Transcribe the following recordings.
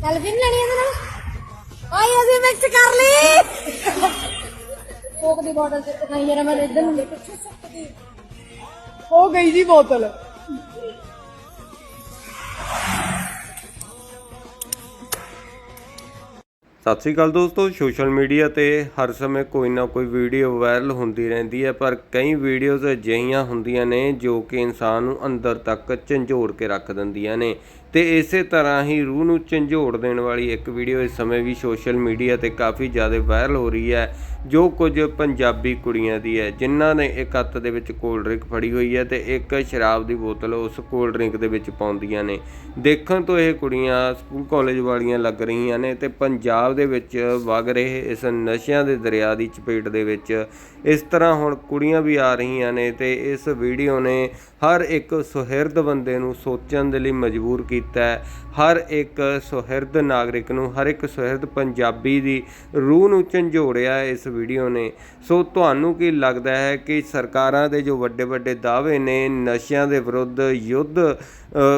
Selfie ਨੀ ਲੈਣੀ ਇਹਦੇ ਨਾਲ। ਓਏ ਅਸੀਂ ਮਿਕਸ ਕਰ ਲਈ। ਕੋਕ ਦੀ ਬੋਤਲ ਤੇ ਦਿਖਾਈ ਜਰਾ ਮੈਂ ਇੱਧਰ ਨੂੰ। ਸੁੱਕਦੀ ਹੋ ਗਈ ਜੀ ਬੋਤਲ ਸਤਿ ਸ੍ਰੀ ਅਕਾਲ ਦੋਸਤੋ ਸੋਸ਼ਲ ਮੀਡੀਆ ਤੇ ਹਰ ਸਮੇਂ ਕੋਈ ਨਾ ਕੋਈ ਵੀਡੀਓ ਵਾਇਰਲ ਹੁੰਦੀ ਰਹਿੰਦੀ ਹੈ ਪਰ ਕਈ ਵੀਡੀਓਜ਼ ਅਜਿਹੀਆਂ ਹੁੰਦੀਆਂ ਨੇ ਜੋ ਕਿ ਇਨਸਾਨ ਨੂੰ ਅੰਦਰ ਤੱਕ ਝੰਜੋੜ ਕੇ ਰੱਖ ਦਿੰਦੀਆਂ ਨੇ। ਤੇ ਇਸੇ ਤਰ੍ਹਾਂ ਹੀ ਰੂਹ ਨੂੰ ਝੰਜੋੜ ਦੇਣ ਵਾਲੀ ਇੱਕ ਵੀਡੀਓ ਇਸ ਸਮੇਂ ਵੀ ਸੋਸ਼ਲ ਮੀਡੀਆ ਤੇ ਕਾਫੀ ਜ਼ਿਆਦਾ ਵਾਇਰਲ ਹੋ ਰਹੀ ਹੈ, ਜੋ ਕੁਝ ਪੰਜਾਬੀ ਕੁੜੀਆਂ ਦੀ ਹੈ, ਜਿਨ੍ਹਾਂ ਨੇ ਇੱਕ ਹੱਥ ਦੇ ਵਿੱਚ ਕੋਲਡ ਡਰਿੰਕ ਫੜੀ ਹੋਈ ਹੈ ਤੇ ਇੱਕ ਸ਼ਰਾਬ ਦੀ ਬੋਤਲ ਉਸ ਕੋਲਡ ਡਰਿੰਕ ਦੇ ਵਿੱਚ ਪਾਉਂਦੀਆਂ ਨੇ। ਦੇਖਣ ਤੋਂ ਇਹ ਕੁੜੀਆਂ ਸਕੂਲ ਕਾਲਜ ਵਾਲੀਆਂ ਲੱਗ ਰਹੀਆਂ ਨੇ ਤੇ ਪੰਜਾਬ ਦੇ ਵਿੱਚ ਵਗ ਰਹੇ ਇਸ ਨਸ਼ਿਆਂ ਦੇ ਦਰਿਆ ਦੀ ਚਪੇਟ ਦੇ ਵਿੱਚ। ਇਸ ਤਰ੍ਹਾਂ ਹੁਣ ਕੁੜੀਆਂ ਵੀ ਆ ਰਹੀਆਂ ਨੇ ਤੇ ਇਸ ਵੀਡੀਓ ਨੇ ਹਰ ਇੱਕ ਸੁਹਿਰਦ ਬੰਦੇ ਨੂੰ ਸੋਚਣ ਦੇ ਲਈ ਮਜਬੂਰ ਕੀਤਾ ਹੈ। ਹਰ ਇੱਕ ਸੁਹਿਰਦ ਨਾਗਰਿਕ ਨੂੰ, ਹਰ ਇੱਕ ਸੁਹਿਰਦ ਪੰਜਾਬੀ ਦੀ ਰੂਹ ਨੂੰ ਝੰਜੋੜਿਆ ਇਸ ਵੀਡੀਓ ਨੇ। ਸੋ ਤੁਹਾਨੂੰ ਕੀ ਲੱਗਦਾ ਹੈ ਕਿ ਸਰਕਾਰਾਂ ਦੇ ਜੋ ਵੱਡੇ ਵੱਡੇ ਦਾਅਵੇ ਨੇ, ਨਸ਼ਿਆਂ ਦੇ ਵਿਰੁੱਧ ਯੁੱਧ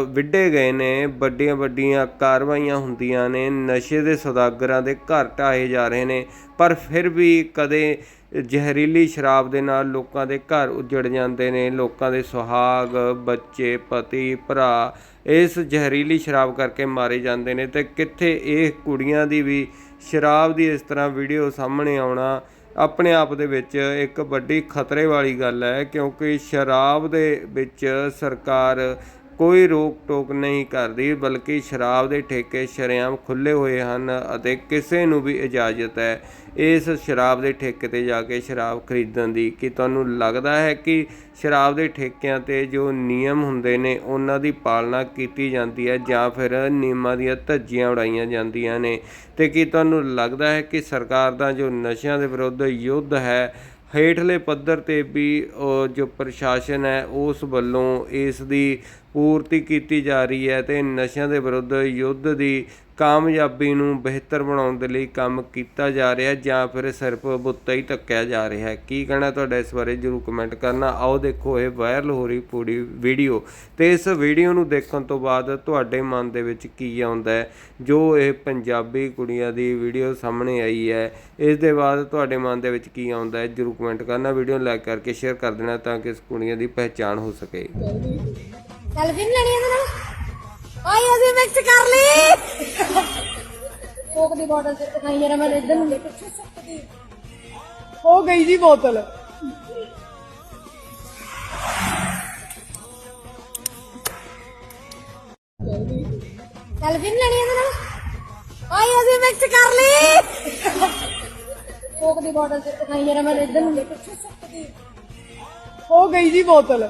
ਵਿੱਢੇ ਗਏ ਨੇ, ਵੱਡੀਆਂ ਵੱਡੀਆਂ ਕਾਰਵਾਈਆਂ ਹੁੰਦੀਆਂ ਨੇ, ਨਸ਼ੇ ਦੇ ਸੌਦਾਗਰਾਂ ਦੇ ਘਰ ਢਾਏ ਜਾ ਰਹੇ ਨੇ, ਪਰ ਫਿਰ ਵੀ ਕਦੇ ਜ਼ਹਿਰੀਲੀ ਸ਼ਰਾਬ ਦੇ ਨਾਲ ਲੋਕਾਂ ਦੇ ਘਰ ਉਜੜ ਜਾਂਦੇ ਨੇ, ਲੋਕਾਂ ਦੇ ਸੁਹਾਗ, ਬੱਚੇ, ਪਤੀ, ਭਰਾ, ਇਸ ਜ਼ਹਿਰੀਲੀ ਸ਼ਰਾਬ ਕਰਕੇ ਮਾਰੇ ਜਾਂਦੇ ਨੇ ਤੇ ਕਿੱਥੇ ਇਹ ਕੁੜੀਆਂ ਦੀ ਵੀ ਸ਼ਰਾਬ ਦੀ ਇਸ ਤਰ੍ਹਾਂ ਵੀਡੀਓ ਸਾਹਮਣੇ ਆਉਣਾ, ਆਪਣੇ ਆਪ ਦੇ ਵਿੱਚ ਇੱਕ ਵੱਡੀ ਖਤਰੇ ਵਾਲੀ ਗੱਲ ਹੈ, ਕਿਉਂਕਿ ਸ਼ਰਾਬ ਦੇ ਵਿੱਚ ਸਰਕਾਰ ਕੋਈ ਰੋਕ ਟੋਕ ਨਹੀਂ ਕਰਦੀ, ਬਲਕਿ ਸ਼ਰਾਬ ਦੇ ਠੇਕੇ ਸ਼ਰੇਆਮ ਖੁੱਲੇ ਹੋਏ ਹਨ ਅਤੇ ਕਿਸੇ ਨੂੰ ਵੀ ਇਜਾਜ਼ਤ ਹੈ। ਇਸ ਸ਼ਰਾਬ ਦੇ ਠੇਕੇ ਤੇ ਜਾ ਕੇ ਸ਼ਰਾਬ ਖਰੀਦਣ ਦੀ ਕਿ ਤੁਹਾਨੂੰ ਲੱਗਦਾ ਹੈ ਕਿ ਸ਼ਰਾਬ ਦੇ ਠੇਕਿਆਂ ਤੇ ਜੋ ਨਿਯਮ ਹੁੰਦੇ ਨੇ, ਉਹਨਾਂ ਦੀ ਪਾਲਣਾ ਕੀਤੀ ਜਾਂਦੀ ਹੈ ਜਾਂ ਫਿਰ ਨਿਯਮਾਂ ਦੀਆਂ ਧੱਜੀਆਂ ਉਡਾਈਆਂ ਜਾਂਦੀਆਂ ਨੇ? ਤੇ ਕੀ ਤੁਹਾਨੂੰ ਲੱਗਦਾ ਹੈ ਕਿ ਸਰਕਾਰ ਦਾ ਜੋ ਨਸ਼ਿਆਂ ਦੇ ਵਿਰੁੱਧ ਯੁੱਧ ਹੈ ਹੇਠਲੇ ਪੱਧਰ ਤੇ ਵੀ ਜੋ ਪ੍ਰਸ਼ਾਸਨ ਹੈ, ਉਸ ਵੱਲੋਂ ਇਸ ਦੀ ਪੂਰਤੀ ਕੀਤੀ ਜਾ ਰਹੀ ਹੈ ਤੇ ਨਸ਼ਿਆਂ ਦੇ ਵਿਰੁੱਧ ਯੁੱਧ ਦੀ ਕਾਮਯਾਬੀ ਨੂੰ ਬਿਹਤਰ ਬਣਾਉਣ ਦੇ ਲਈ ਕੰਮ ਕੀਤਾ ਜਾ ਰਿਹਾ ਜਾਂ ਫਿਰ ਸਿਰਫ ਬੁੱਤਾ ਹੀ ਧੱਕਿਆ ਜਾ ਰਿਹਾ ਕੀ ਕਹਿਣਾ ਤੁਹਾਡਾ ਇਸ ਬਾਰੇ? ਜਰੂਰ ਕਮੈਂਟ ਕਰਨਾ। ਆਓ ਦੇਖੋ ਇਹ ਵਾਇਰਲ ਹੋ ਰਹੀ ਪੂਰੀ ਵੀਡੀਓ ਤੇ ਇਸ ਵੀਡੀਓ ਨੂੰ ਦੇਖਣ ਤੋਂ ਬਾਅਦ ਤੁਹਾਡੇ ਮਨ ਦੇ ਵਿੱਚ ਕੀ ਆਉਂਦਾ ਹੈ? ਜੋ ਇਹ ਪੰਜਾਬੀ ਕੁੜੀਆਂ ਦੀ ਵੀਡੀਓ ਸਾਹਮਣੇ ਆਈ ਹੈ, ਇਸ ਦੇ ਬਾਅਦ ਤੁਹਾਡੇ ਮਨ ਦੇ ਵਿੱਚ ਕੀ ਆਉਂਦਾ ਹੈ? ਜਰੂਰ ਕਮੈਂਟ ਕਰਨਾ। ਵੀਡੀਓ ਲਾਈਕ ਕਰਕੇ ਸ਼ੇਅਰ ਕਰ ਦੇਣਾ ਤਾਂ ਕਿ ਇਸ ਕੁੜੀਆਂ ਦੀ ਪਹਿਚਾਣ ਹੋ ਸਕੇ। ਸੈਲਫੀ ਨੀ ਲੈਣੀ ਇਹਦੇ ਨਾਲ। ਓਏ ਅਸੀਂ ਮਿਕਸ ਕਰ ਲਈ। ਬੋਤਲ ਤੇ ਦਿਖਾਈ ਜਰਾ ਮੈਂ ਇੱਧਰ ਨੂੰ ਪਿੱਛੇ ਸੁੱਕਦੀ ਹੋ ਗਈ ਜੀ ਬੋਤਲ। ਨੀ ਲੈਣੀ ਇਹਦੇ ਨਾਲ। ਓਏ ਅਸੀਂ ਮਿਕਸ ਕਰ ਲਈ। ਕੋਕ ਦੀ ਬੋਤਲ ਤੇ ਦਿਖਾਈ ਜਰਾ ਮੈਂ ਇੱਧਰ ਨੂੰ ਪਿੱਛੇ ਸੁੱਕਦੀ ਹੋ ਗਈ ਜੀ ਬੋਤਲ।